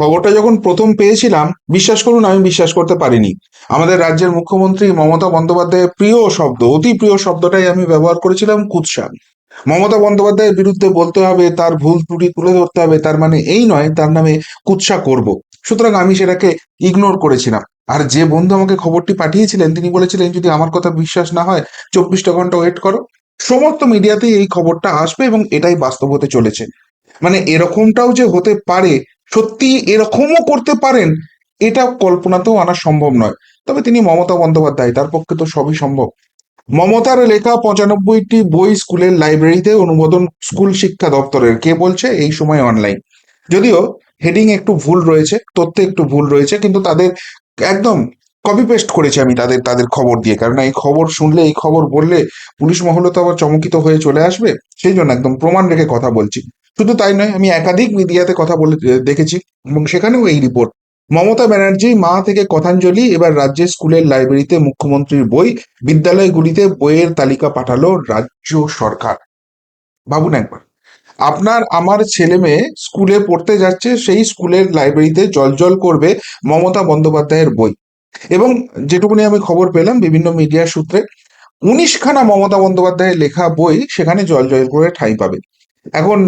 খবরটা যখন প্রথম পেয়েছিলাম, বিশ্বাস করুন, আমি বিশ্বাস করতে পারিনি। আমাদের রাজ্যের মুখ্যমন্ত্রী মমতা বন্দ্যোপাধ্যায়ের প্রিয় শব্দ, অতি প্রিয় শব্দটাই আমি ব্যবহার করেছিলাম কুৎসা মমতা বন্দ্যোপাধ্যায়ের বিরুদ্ধে বলতে হবে, তার ভুল ত্রুটি তুলে ধরতে হবে, তার মানে এই নয়, তার নামে কুৎসা করব। সুতরাং আমি সেটাকে ইগনোর করেছিলাম। আর যে বন্ধু আমাকে খবরটি পাঠিয়েছিলেন, তিনি বলেছিলেন, যদি আমার কথা বিশ্বাস না হয়, চব্বিশটা ঘণ্টা ওয়েট করো। সমস্ত মিডিয়াতেই এই খবরটা আসবে এবং এটাই বাস্তব হতে চলেছে। মানে এরকমটাও যে হতে পারে সত্যি এরকমও করতে পারেন? এটা কল্পনাতেও আনা সম্ভব নয়। তবে তিনি মমতা বন্দ্যোপাধ্যায়, তার পক্ষে তো সবই সম্ভব। মমতার লেখা পঁচানব্বইটি বই স্কুলের লাইব্রেরিতে অনুমোদন স্কুল শিক্ষা দপ্তরের। কে বলছে? এই সময় অনলাইন। যদিও হেডিং একটু ভুল রয়েছে, তথ্যে একটু ভুল রয়েছে, কিন্তু তাদের একদম কপি পেস্ট করেছি আমি তাদের তাদের খবর দিয়ে। কারণ এই খবর শুনলে, এই খবর বললে পুলিশ মহলে তো আবার চমকিত হয়ে চলে আসবে। সেই জন্য একদম প্রমাণ রেখে কথা বলছি। শুধু তাই নয়, আমি একাধিক মিডিয়াতে কথা বলে দেখেছি এবং সেখানেও এই রিপোর্ট মমতা ব্যানার্জি মা থেকে কথাঞ্জলি, এবার রাজ্যের স্কুলের লাইব্রেরিতে মুখ্যমন্ত্রীর বই, বিদ্যালয়গুলিতে বইয়ের তালিকা পাঠালো রাজ্য সরকার। ভাবুন একবার, আপনার আমার ছেলে মেয়ে স্কুলে পড়তে যাচ্ছে, সেই স্কুলের লাইব্রেরিতে জলজল করবে মমতা বন্দ্যোপাধ্যায়ের বই। এবং যেটুকুনি আমি খবর পেলাম বিভিন্ন মিডিয়ার সূত্রে, উনিশখানা মমতা বন্দ্যোপাধ্যায়ের লেখা বই সেখানে জলজল করে ঠাঁই পাবে। এখন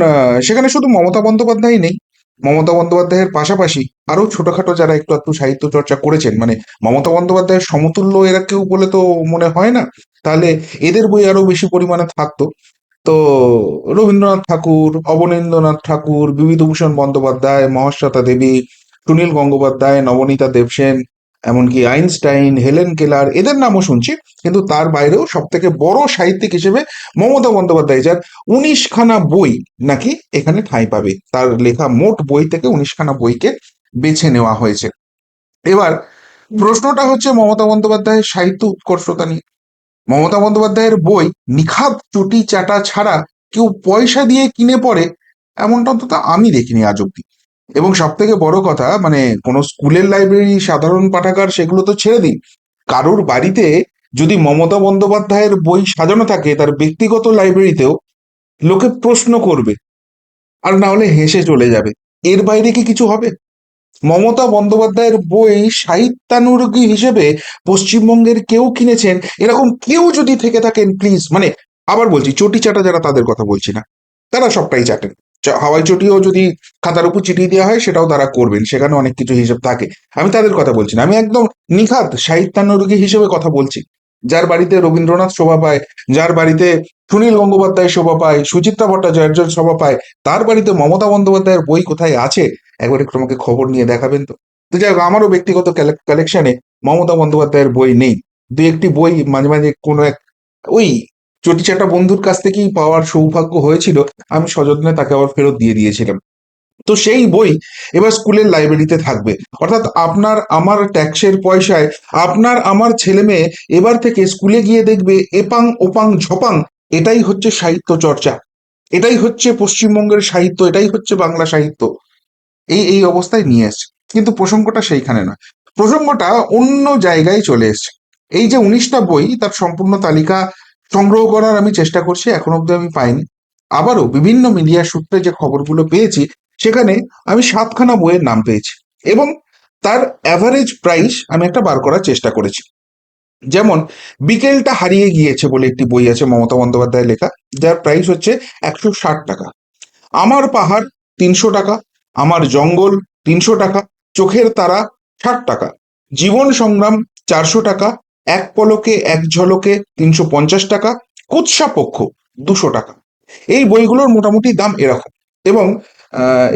সেখানে শুধু মমতা বন্দ্যোপাধ্যায় নেই, মমতা বন্দ্যোপাধ্যায়ের পাশাপাশি আরও ছোটখাটো যারা একটু একটু সাহিত্য চর্চা করেছেন মানে মমতা বন্দ্যোপাধ্যায়ের সমতুল্য এরা কেউ বলে তো মনে হয় না, তাহলে এদের বই আরও বেশি পরিমাণে থাকতো। তো রবীন্দ্রনাথ ঠাকুর, অবনীন্দ্রনাথ ঠাকুর বিভূতিভূষণ বন্দ্যোপাধ্যায়, মহাশ্বেতা দেবী, সুনীল গঙ্গোপাধ্যায়, নবনীতা দেবসেন এমনকি আইনস্টাইন, হেলেন কেলার, এদের নামও শুনছি, কিন্তু তার বাইরেও সব থেকে বড় সাহিত্যিক হিসেবে মমতা বন্দ্যোপাধ্যায়, যার উনিশখানা বই নাকি এখানে ঠাঁই পাবে। তার লেখা মোট বই থেকে উনিশখানা বইকে বেছে নেওয়া হয়েছে। এবার প্রশ্নটা হচ্ছে মমতা বন্দ্যোপাধ্যায়ের সাহিত্য উৎকর্ষতা নিয়ে। মমতা বন্দ্যোপাধ্যায়ের বই নিখাত চুটি চাটা ছাড়া কেউ পয়সা দিয়ে কিনে পড়ে, এমনটা অন্তত আমি দেখিনি আজ অব্দি। এবং সব থেকে বড় কথা মানে কোনো স্কুলের লাইব্রেরি সাধারণ পাঠাগার সেগুলো তো ছেড়ে দিন কারোর বাড়িতে যদি মমতা বন্দ্যোপাধ্যায়ের বই সাজানো থাকে, তার ব্যক্তিগত লাইব্রেরিতেও লোকে প্রশ্ন করবে, আর না হলে হেসে চলে যাবে। এর বাইরে কি কিছু হবে? মমতা বন্দ্যোপাধ্যায়ের বই সাহিত্যানুরাগী হিসেবে পশ্চিমবঙ্গের কেউ কিনেছেন? এরকম কেউ যদি থেকে থাকেন প্লিজ মানে আবার বলছি, চটি চাটা যারা তাদের কথা বলছি না, তারা সবটাই চাটেন হাওয়াই চটিও যদি খাতার উপর চিঠিয়ে দেওয়া হয়, সেটাও তারা করবেন। সেখানে অনেক কিছু হিসেব থাকে। আমি তাদের কথা বলছি না। আমি একদম নিখাত সাহিত্যানুরাগী হিসেবে কথা বলছি। যার বাড়িতে রবীন্দ্রনাথ শোভা পায়, যার বাড়িতে সুনীল গঙ্গোপাধ্যায় শোভা পায়, সুচিত্রা ভট্টাচার্য শোভা পায়, তার বাড়িতে মমতা বন্দ্যোপাধ্যায়ের বই কোথায় আছে? একবার একটু আমাকে খবর নিয়ে দেখাবেন তো। তো যাই হোক, আমারও ব্যক্তিগত কালেকশনে মমতা বন্দ্যোপাধ্যায়ের বই নেই। দু একটি বই মাঝে মাঝে কোনো এক ওই চটিচাটা বন্ধুর কাছ থেকেই পাওয়ার সৌভাগ্য হয়েছিল, আমি সযত্নে তাকে আবার ফেরত দিয়ে দিয়েছিলাম। তো সেই বই এবার স্কুলের লাইব্রেরিতে থাকবে। অর্থাৎ আপনার আমার ট্যাক্সের পয়সায় আপনার আমার ছেলে মেয়ে এবার থেকে স্কুলে গিয়ে দেখবে এপাং, ওপাং, ঝপাং, এটাই হচ্ছে সাহিত্য চর্চা। এটাই হচ্ছে পশ্চিমবঙ্গের সাহিত্য, এটাই হচ্ছে বাংলা সাহিত্য। এই এই অবস্থায় নিয়ে এসছে। কিন্তু প্রসঙ্গটা সেইখানে নয়। প্রসঙ্গটা অন্য জায়গায় চলে এসছে। এই যে উনিশটা বই, তার সম্পূর্ণ তালিকা সংগ্রহ করার আমি চেষ্টা করছি, এখন অব্দি আমি পাইনি। আবারও বিভিন্ন মিডিয়া সূত্রে যে খবরগুলো পেয়েছি, সেখানে আমি সাতখানা বইয়ের নাম পেয়েছি এবং তার অ্যাভারেজ প্রাইস আমি একটা বার করার চেষ্টা করেছি। যেমন, বিকেলটা হারিয়ে গিয়েছে বলে একটি বই আছে মমতা বন্দ্যোপাধ্যায় লেখা, যার প্রাইস হচ্ছে একশো ষাট টাকা। আমার পাহাড় তিনশো টাকা, আমার জঙ্গল তিনশো টাকা, চোখের তারা ষাট টাকা, জীবন সংগ্রাম চারশো টাকা এক পলকে, এক ঝলকে তিনশো পঞ্চাশ টাকা, কুৎসা পক্ষ দুশো টাকা। এই বইগুলোর মোটামুটি দাম এরকম। এবং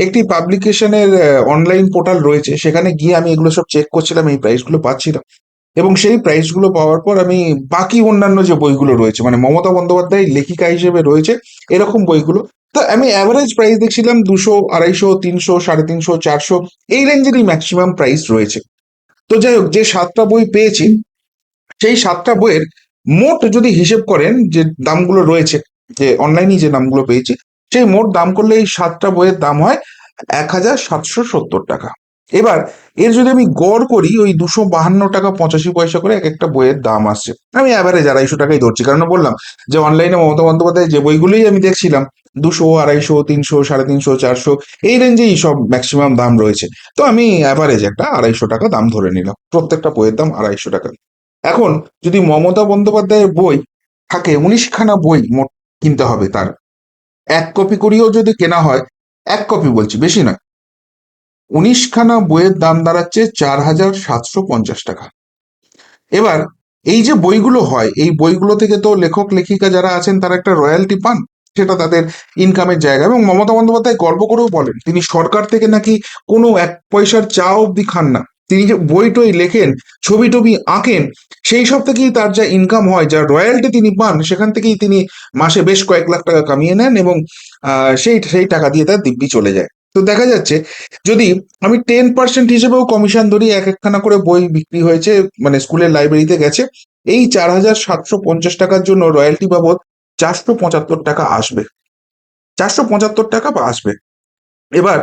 একটি পাবলিকেশনের অনলাইন পোর্টাল রয়েছে, সেখানে গিয়ে আমি এগুলো সব চেক করছিলাম, এই প্রাইসগুলো পাচ্ছিলাম। এবং সেই প্রাইসগুলো পাওয়ার পর আমি বাকি অন্যান্য যে বইগুলো রয়েছে মানে মমতা বন্দ্যোপাধ্যায় লেখিকা হিসেবে রয়েছে, এরকম বইগুলো। তো আমি অ্যাভারেজ প্রাইস দেখছিলাম দুশো, আড়াইশো, তিনশো, সাড়ে তিনশো, চারশো, এই রেঞ্জেরই ম্যাক্সিমাম প্রাইস রয়েছে। তো যাই হোক, যে সাতটা বই পেয়েছি সেই সাতটা বইয়ের মোট যদি হিসেব করেন যে দামগুলো রয়েছে, যে অনলাইনে যে দামগুলো পেয়েছি, সেই মোট দাম করলে এই সাতটা বইয়ের দাম হয় এক হাজার সাতশো সত্তর টাকা। এবার এর যদি আমি গড় করি, ওই দুশো বাহান্ন টাকা পঁচাশি পয়সা করে এক একটা বইয়ের দাম আসছে। আমি অ্যাভারেজ আড়াইশো টাকাই ধরছি, কারণ বললাম যে অনলাইনে মমতা বন্দ্যোপাধ্যায় যে বইগুলোই আমি দেখছিলাম, দুশো, আড়াইশো, তিনশো, সাড়ে তিনশো, চারশো, এই রেঞ্জেই সব ম্যাক্সিমাম দাম রয়েছে। তো আমি অ্যাভারেজ একটা আড়াইশো টাকা দাম ধরে নিলাম। প্রত্যেকটা বইয়ের দাম আড়াইশো টাকা। এখন যদি মমতা বন্দ্যোপাধ্যায়ের বই থাকে, উনিশখানা বই মোট কিনতে হবে তার। এক কপি করেও যদি কেনা হয়, এক কপি বলছি, বেশি নয়। উনিশখানা বইয়ের দাম দাঁড়াচ্ছে চার হাজার সাতশো পঞ্চাশ টাকা। এবার, এই যে বইগুলো হয়, এই বইগুলো থেকে তো লেখক, লেখিকা যারা আছেন, তারা একটা রয়্যালটি পান। সেটা তাদের ইনকামের জায়গা। এবং মমতা বন্দ্যোপাধ্যায় গর্ব করেও বলেন, তিনি সরকার থেকে নাকি কোনো এক পয়সার চা অবধি খান না। তিনি যে বই টই লেখেন, ছবি টবি আঁকেন, সেই সব থেকেই তার যা ইনকাম হয়, যা রয়্যালটি তিনি পান, সেখান থেকেই তিনি মাসে বেশ কয়েক লাখ টাকা কামিয়ে নেন এবং সেই সেই টাকা দিয়ে তার দিব্যি চলে যায়। তো দেখা যাচ্ছে, যদি আমি টেন পার্সেন্ট হিসেবেও কমিশন ধরি, এক একখানা করে বই বিক্রি হয়েছে মানে স্কুলের লাইব্রেরিতে গেছে, এই চার হাজার সাতশো পঞ্চাশ টাকার জন্য রয়্যালটি বাবদ চারশো পঁচাত্তর টাকা আসবে। চারশো পঁচাত্তর টাকা আসবে। এবার,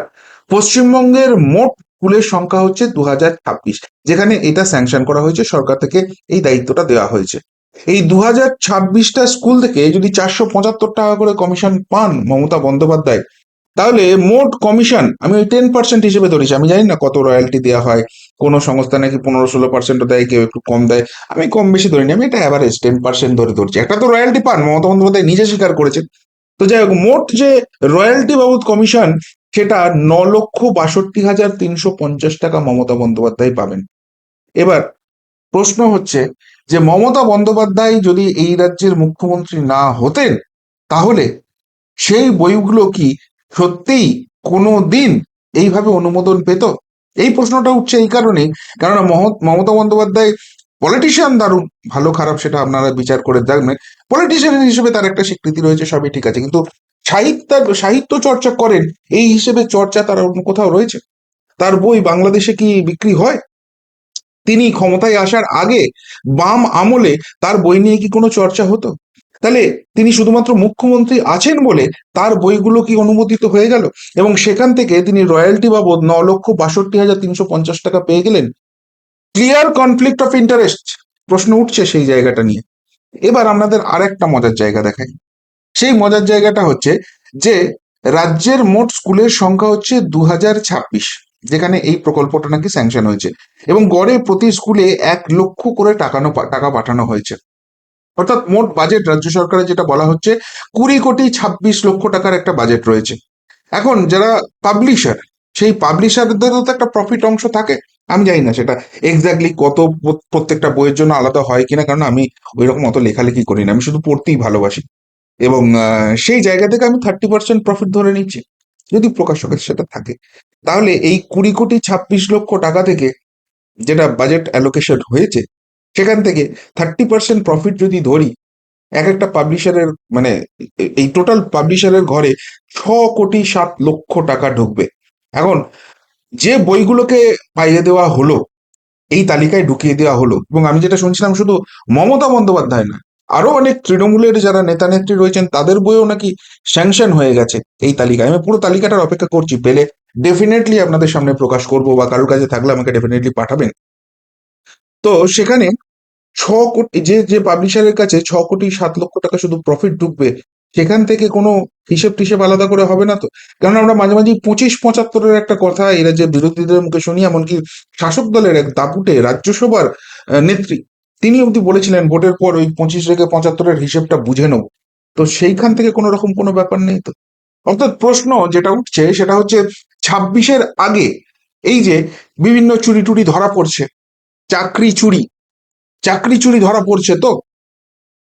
পশ্চিমবঙ্গের মোট স্কুলের সংখ্যা হচ্ছে দু হাজার ছাব্বিশ, যেখানে এটা স্যাংশন করা হয়েছে, সরকার থেকে এই দায়িত্বটা দেওয়া হয়েছে। এই দু হাজার ছাব্বিশটা স্কুল থেকে যদি চারশো পঁচাত্তর টাকা করে কমিশন পান মমতা বন্দ্যোপাধ্যায়, তাহলে মোট কমিশন আমি ওই টেন পার্সেন্ট হিসেবে ধরেছি, আমি জানি না কত রয়্যালটি দেওয়া হয়, কোনো সংস্থা নাকি পনেরো ষোলো পার্সেন্টও দেয়, কেউ একটু কম দেয়, আমি কম বেশি ধরিনি, আমি এটা অ্যাভারেজ টেন পার্সেন্ট ধরে ধরছি। একটা তো রয়্যালটি পান, মমতা বন্দ্যোপাধ্যায় নিজে স্বীকার করেছেন। তো যাই হোক, মোট যে রয়্যালটি বাবদ কমিশন সেটা ন লক্ষ বাষট্টি হাজার তিনশো পঞ্চাশ টাকা মমতা বন্দ্যোপাধ্যায় পাবেন। এবার প্রশ্ন হচ্ছে যে, মমতা বন্দ্যোপাধ্যায় যদি এই রাজ্যের মুখ্যমন্ত্রী না হতেন, তাহলে সেই বইগুলো কি সত্যিই কোনো দিন এইভাবে অনুমোদন পেত? এই প্রশ্নটা উঠছে এই কারণেই। মহ- মমতা বন্দ্যোপাধ্যায় পলিটিশিয়ান দারুণ, ভালো খারাপ সেটা আপনারা বিচার করে দেখবেন। পলিটিশিয়ান হিসেবে তার একটা স্বীকৃতি রয়েছে, সবই ঠিক আছে। কিন্তু সাহিত্য সাহিত্য চর্চা করেন, এই হিসেবে চর্চা তার অন্য কোথাও রয়েছে। তার বই বাংলাদেশে কি বিক্রি হয়? তিনি ক্ষমতায় আসার আগে বাম আমলে তার বই নিয়ে কি কোনো চর্চা হতো? তাহলে তিনি শুধুমাত্র মুখ্যমন্ত্রী আছেন বলে তার বইগুলো কি অনুমোদিত হয়ে গেল? এবং সেখান থেকে তিনি রয়্যালটি বাবদ ন লক্ষ বাষট্টি হাজার তিনশো পঞ্চাশ টাকা পেয়ে গেলেন। ক্লিয়ার কনফ্লিক্ট অফ ইন্টারেস্ট প্রশ্ন উঠছে সেই জায়গাটা নিয়ে। এবার আপনাদের আর একটা মজার জায়গা দেখাই। সেই মজার জায়গাটা হচ্ছে যে রাজ্যের মোট স্কুলের সংখ্যা হচ্ছে দু হাজার ছাব্বিশ, যেখানে এই প্রকল্পটা নাকি স্যাংশন হয়েছে। এবং গড়ে প্রতি স্কুলে এক লক্ষ করে টাকানো টাকা পাঠানো হয়েছে। অর্থাৎ মোট বাজেট রাজ্য সরকারের যেটা বলা হচ্ছে, কুড়ি কোটি ছাব্বিশ লক্ষ টাকার একটা বাজেট রয়েছে। এখন যারা পাবলিশার সেই পাবলিশারদেরও তো একটা প্রফিট অংশ থাকে। আমি জানি না সেটা এক্স্যাক্টলি কত প্রত- প্রত্যেকটা বইয়ের জন্য আলাদা হয় কিনা, কারণ আমি ওই রকম অত লেখালেখি করি না আমি শুধু পড়তেই ভালোবাসি। এবং সেই জায়গা থেকে আমি থার্টি পার্সেন্ট প্রফিট ধরে নিচ্ছি, যদি প্রকাশকের সেটা থাকে। তাহলে এই কুড়ি কোটি ছাব্বিশ লক্ষ টাকা থেকে যেটা বাজেট অ্যালোকেশন হয়েছে, সেখান থেকে থার্টি পার্সেন্ট প্রফিট যদি ধরি, এক একটা পাবলিশারের মানে এই টোটাল পাবলিশারের ঘরে ছ কোটি সাত লক্ষ টাকা ঢুকবে। এখন, যে বইগুলোকে পাইয়ে দেওয়া হলো, এই তালিকায় ঢুকিয়ে দেওয়া হলো, এবং আমি যেটা শুনছিলাম শুধু মমতা বন্দ্যোপাধ্যায় না আরও অনেক তৃণমূলের যারা নেতা নেত্রী রয়েছেন, তাদের বইও নাকি স্যাংশন হয়ে গেছে এই তালিকায়। আমি পুরো তালিকাটার অপেক্ষা করছি, পেলে ডেফিনেটলি আপনাদের সামনে প্রকাশ করব বা কারোর কাছে থাকলে আমাকে ডেফিনেটলি পাঠাবেন। তো সেখানে ছ কোটি, যে যে পাবলিশারের কাছে ছ কোটি সাত লক্ষ টাকা শুধু প্রফিট ঢুকবে, সেখান থেকে কোনো হিসেব টিসেব আলাদা করে হবে না তো? কারণ আমরা মাঝে মাঝে পঁচিশ পঁচাত্তরের একটা কথা, এরা যে বিরোধীদের মুখে শুনি, এমনকি শাসক দলের এক দাপুটে রাজ্যসভার নেত্রী তিনি অবধি বলেছিলেন, ভোটের পর ওই পঁচিশ থেকে পঁচাত্তরের হিসেবটা বুঝে নেব। তো সেইখান থেকে কোনো রকম কোনো ব্যাপার নেই তো। অর্থাৎ প্রশ্ন যেটা উঠছে সেটা হচ্ছে ছাব্বিশের আগে এই যে বিভিন্ন চুরি টুরি ধরা পড়ছে, চাকরি চুরি চাকরি চুরি ধরা পড়ছে তো?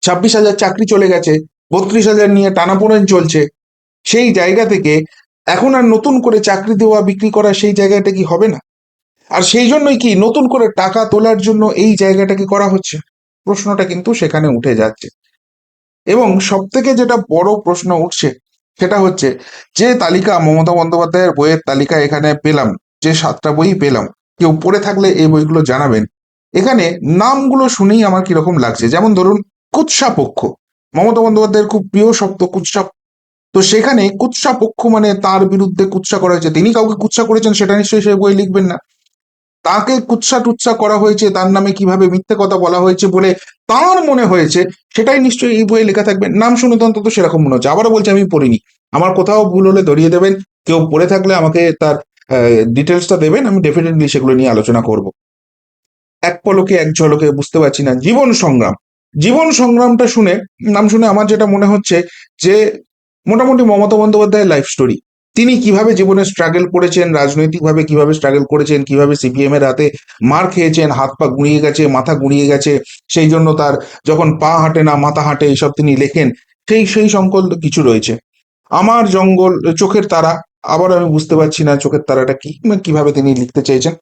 ছাব্বিশ হাজার চাকরি চলে গেছে, বত্রিশ হাজার নিয়ে টানাপোড়েন চলছে, সেই জায়গা থেকে এখন আর নতুন করে চাকরি দেওয়া, বিক্রি করা সেই জায়গাটা কি হবে না? আর সেই জন্যই কি নতুন করে টাকা তোলার জন্য এই জায়গাটাকে করা হচ্ছে? প্রশ্নটা কিন্তু সেখানে উঠে যাচ্ছে। এবং সব থেকে যেটা বড় প্রশ্ন উঠছে সেটা হচ্ছে, যে তালিকা মমতা বন্দ্যোপাধ্যায়ের বইয়ের তালিকা এখানে পেলাম, যে সাতটা বই পেলাম, কেউ পড়ে থাকলে এই বইগুলো জানাবেন। এখানে নামগুলো শুনেই আমার কীরকম লাগছে। যেমন ধরুন, কুৎসা পক্ষ। মমতা বন্দ্যোপাধ্যায়ের খুব প্রিয় শব্দ কুৎসা। তো সেখানে কুৎসা পক্ষ মানে তার বিরুদ্ধে কুৎসা করা হয়েছে। তিনি কাউকে কুৎসা করেছেন, সেটা নিশ্চয়ই সে বই লিখবেন না। তাকে কুৎসা টুৎসা করা হয়েছে, তার নামে কীভাবে মিথ্যে কথা বলা হয়েছে বলে তার মনে হয়েছে, সেটাই নিশ্চয়ই এই বইয়ে লেখা থাকবে। নাম শুনে তো অন্তত সেরকম মনে হচ্ছে। আবারও বলছি, আমি পড়িনি। আমার কোথাও ভুল হলে ধরিয়ে দেবেন। কেউ পড়ে থাকলে আমাকে তার ডিটেলসটা দেবেন। আমি ডেফিনেটলি সেগুলো নিয়ে আলোচনা করব। এক পলকে, এক ঝলকে, বুঝতে পারছি না। জীবন সংগ্রাম। জীবন সংগ্রামটা শুনে, নাম শুনে আমার যেটা মনে হচ্ছে যে, মোটামুটি মমতা বন্দ্যোপাধ্যায়ের লাইফ স্টোরি তিনি কীভাবে জীবনে স্ট্রাগল করেছেন, রাজনৈতিকভাবে কীভাবে স্ট্রাগল করেছেন, কীভাবে সিপিএম এর হাতে মার খেয়েছেন, হাত পা গুঁড়িয়ে গেছে, মাথা গুঁড়িয়ে গেছে, সেই জন্য তার যখন পা হাঁটে না, মাথা হাঁটে এইসব তিনি লেখেন, সেই সেই সংকল্প কিছু রয়েছে। আমার জঙ্গল, চোখের তারা, আবার আমি বুঝতে পারছি না চোখের তারাটা কি, কীভাবে তিনি লিখতে চেয়েছেন।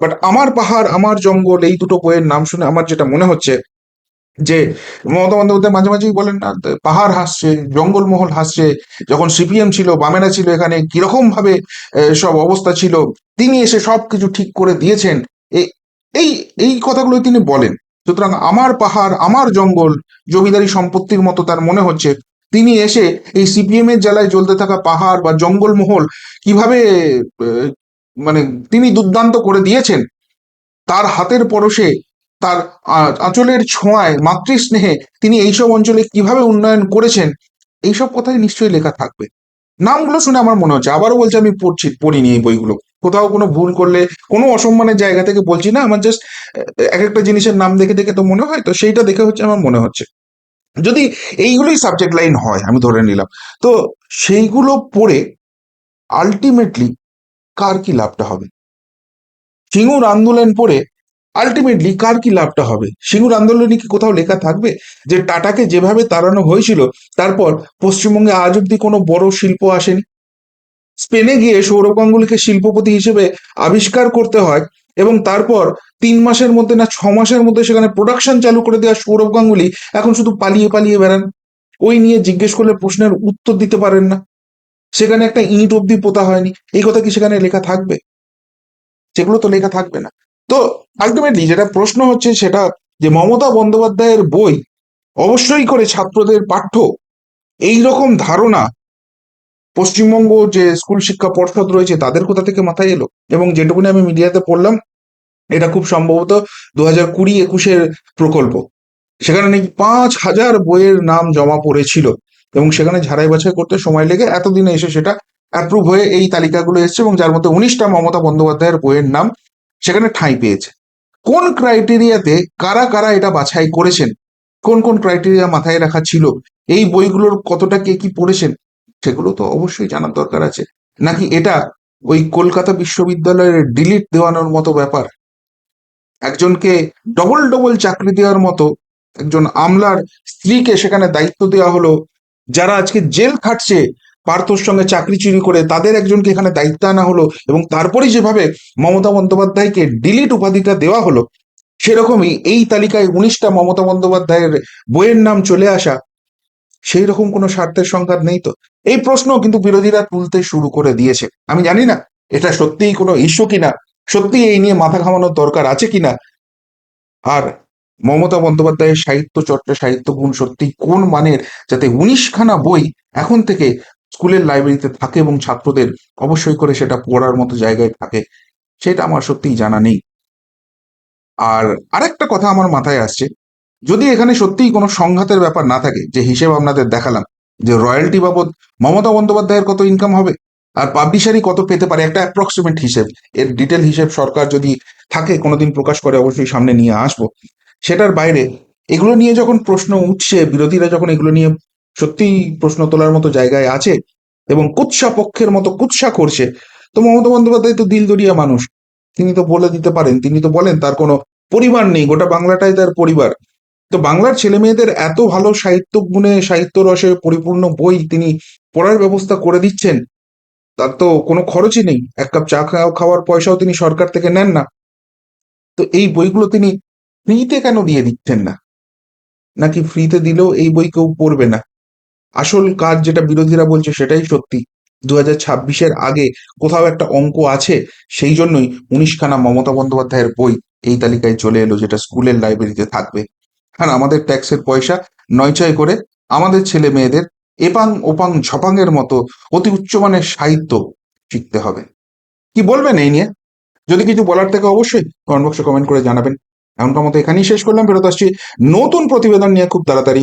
বাট আমার পাহাড়, আমার জঙ্গল, এই দুটো বইয়ের নাম শুনে আমার যেটা মনে হচ্ছে যে মমতা বন্দ্যোপাধ্যায় মাঝে মাঝেই বলেন না পাহাড় হাসছে, জঙ্গলমহল হাসছে, যখন সিপিএম ছিল বামেরা ছিল এখানে, কীরকম ভাবে সব অবস্থা ছিল, তিনি এসে সব কিছু ঠিক করে দিয়েছেন। এই এই কথাগুলো তিনি বলেন। সুতরাং আমার পাহাড়, আমার জঙ্গল, জমিদারি সম্পত্তির মতো তার মনে হচ্ছে। তিনি এসে এই সিপিএম এর জ্বালায় জ্বলতে থাকা পাহাড় বা জঙ্গলমহল কীভাবে মানে তিনি দুর্দান্ত করে দিয়েছেন, তার হাতের পরশে তার আঁচলের ছোঁয়ায়, মাতৃস্নেহে তিনি এইসব অঞ্চলে কীভাবে উন্নয়ন করেছেন, এইসব কথাই নিশ্চয়ই লেখা থাকবে। নামগুলো শুনে আমার মনে হচ্ছে, আবারও বলছি আমি পড়ছি, পড়িনি এই বইগুলো। কোথাও কোনো ভুল করলে, কোনো অসম্মানের জায়গা থেকে বলছি না, আমার জাস্ট এক একটা জিনিসের নাম দেখে দেখে তো মনে হয়, তো সেইটা দেখে হচ্ছে আমার মনে হচ্ছে। যদি এইগুলোই সাবজেক্ট লাইন হয়, আমি ধরে নিলাম, তো সেইগুলো পড়ে আলটিমেটলি কার কি লাভটা হবে? সিঙ্গুর আন্দোলন পড়ে আলটিমেটলি কার কি লাভটা হবে? সিঙ্গুর আন্দোলনে কি কোথাও লেখা থাকবে? যে টাটাকে যেভাবে তাড়ানো হয়েছিল, তারপর পশ্চিমবঙ্গে আজ অব্দি কোনো বড় শিল্প আসেনি? স্পেনে গিয়ে সৌরভ গাঙ্গুলিকে শিল্পপতি হিসেবে আবিষ্কার করতে হয় এবং তারপর তিন মাসের মধ্যে না ছ মাসের মধ্যে সেখানে প্রোডাকশন চালু করে দেওয়া সৌরভ গাঙ্গুলি এখন শুধু পালিয়ে পালিয়ে বেড়ান। ওই নিয়ে জিজ্ঞেস করলে প্রশ্নের উত্তর দিতে পারেন না। সেখানে একটা ইট অব্দি পোতা হয়নি। এই কথা কি সেখানে লেখা থাকবে? সেগুলো তো লেখা থাকবে না। তো আলটিমেটলি যেটা প্রশ্ন হচ্ছে সেটা যে মমতা বন্দ্যোপাধ্যায়ের বই অবশ্যই করে ছাত্রদের পাঠ্য। এই রকম ধারণা পশ্চিমবঙ্গ যে স্কুল শিক্ষা পর্ষদ রয়েছে তাদের কোথা থেকে মাথায় এলো? এবং যেটুকুনি আমি মিডিয়াতে পড়লাম, এটা খুব সম্ভবত দু হাজার কুড়ি একুশের প্রকল্প। সেখানে নাকি পাঁচ হাজার বইয়ের নাম জমা পড়েছিল এবং সেখানে ঝাড়াই বাছাই করতে সময় লেগে এতদিনে এসে সেটা অ্যাপ্রুভ হয়ে এই তালিকাগুলো এসছে এবং যার মধ্যে উনিশটা মমতা বন্দ্যোপাধ্যায়ের বইয়ের নাম সেখানে ঠাঁই পেয়েছে। কোন ক্রাইটেরিয়াতে কারা কারা এটা বাছাই করেছেন? কোন কোন ক্রাইটেরিয়া মাথায় রাখা ছিল? এই বইগুলোর কতটা কে কি পড়েছেন? সেগুলো তো অবশ্যই জানার দরকার আছে। নাকি এটা ওই কলকাতা বিশ্ববিদ্যালয়ের ডিলিট দেওয়ানোর মতো ব্যাপার? একজনকে ডবল ডবল চাকরি দেওয়ার মতো একজন আমলার স্ত্রীকে সেখানে দায়িত্ব দেওয়া হলো, যারা আজকে জেল খাটছে পার্থর সঙ্গে চাকরি চুরি করে তাদের একজনকে এখানে দায়িত্ব আনা হলো এবং তারপরে যেভাবে মমতা বন্দ্যোপাধ্যায়কে ডিলিট উপাধিটা দেওয়া হলো, সেরকমই এই তালিকায় উনিশটা মমতা বন্দ্যোপাধ্যায়ের বইয়ের নাম চলে আসা সেই রকম কোনো স্বার্থের সংঘাত নেই তো? এই প্রশ্ন কিন্তু বিরোধীরা তুলতে শুরু করে দিয়েছে। আমি জানি না এটা সত্যিই কোনো ইস্যু কিনা সত্যি এই নিয়ে মাথা ঘামানোর দরকার আছে কিনা? আর মমতা বন্দ্যোপাধ্যায়ের সাহিত্য চর্চা, সাহিত্য গুণ সত্যি কোন মানের? যাতে উনিশখানা বই এখন থেকে স্কুলের লাইব্রেরিতে থাকে এবং ছাত্রদের অবশ্যই করে সেটা পড়ার মতো জায়গায় থাকে, সেটা আমার সত্যিই জানা নেই। আর আরেকটা কথা আমার মাথায় আসছে, যদি এখানে সত্যিই কোনো সংঘাতের ব্যাপার না থাকে, যে হিসেব আপনাদের দেখালাম, যে রয়্যালটি বাবদ মমতা বন্দ্যোপাধ্যায়ের কত ইনকাম হবে, আর পাবলিশারই কত পেতে পারে, একটা অ্যাপ্রক্সিমেট হিসেব, এর ডিটেল হিসেব সরকার যদি থাকে, কোনোদিন প্রকাশ করে, অবশ্যই সামনে নিয়ে আসব। সেটার বাইরে এগুলো নিয়ে যখন প্রশ্ন উঠছে, বিরোধীরা যখন এগুলো নিয়ে সত্যিই প্রশ্ন তোলার মতো জায়গায় আছে এবং কুৎসা পক্ষের মতো কুৎসা করছে। তো মমতা বন্দ্যোপাধ্যায় তো দিলদরিয়া মানুষ। তিনি তো বলে দিতে পারেন, তিনি তো বলেন তার কোনো পরিবার নেই, গোটা বাংলাটাই তার পরিবার। তো বাংলার ছেলে মেয়েদের এত ভালো সাহিত্য গুণে, সাহিত্য রসে পরিপূর্ণ বই তিনি পড়ার ব্যবস্থা করে দিচ্ছেন, তার তো কোনো খরচই নেই। এক কাপ চা খাওয়া- খাওয়ার পয়সাও তিনি সরকার থেকে নেন না। তো এই বইগুলো তিনি ফ্রিতে কেন দিয়ে দিচ্ছেন না? নাকি ফ্রিতে দিলেও এই বই কেউ পড়বে না? আসল কাজ যেটা বিরোধীরা বলছে সেটাই সত্যি। দু হাজার ছাব্বিশের আগে কোথাও একটা অঙ্ক আছে, সেই জন্যই উনিশখানা মমতা বন্দ্যোপাধ্যায়ের বই এই তালিকায় চলে এলো, যেটা স্কুলের লাইব্রেরিতে থাকবে। হ্যাঁ আমাদের ট্যাক্সের পয়সা নয়চয় করে আমাদের ছেলে মেয়েদের এপাং ওপাং ঝপাংয়ের মতো অতি উচ্চমানের সাহিত্য শিখতে হবে। কি বলবেন এই নিয়ে? যদি কিছু বলার থেকে অবশ্যই কমেন্ট বক্সে কমেন্ট করে জানাবেন। এমনকার মতো এখানেই শেষ করলাম, ফেরত আসছি নতুন প্রতিবেদন নিয়ে খুব তাড়াতাড়ি।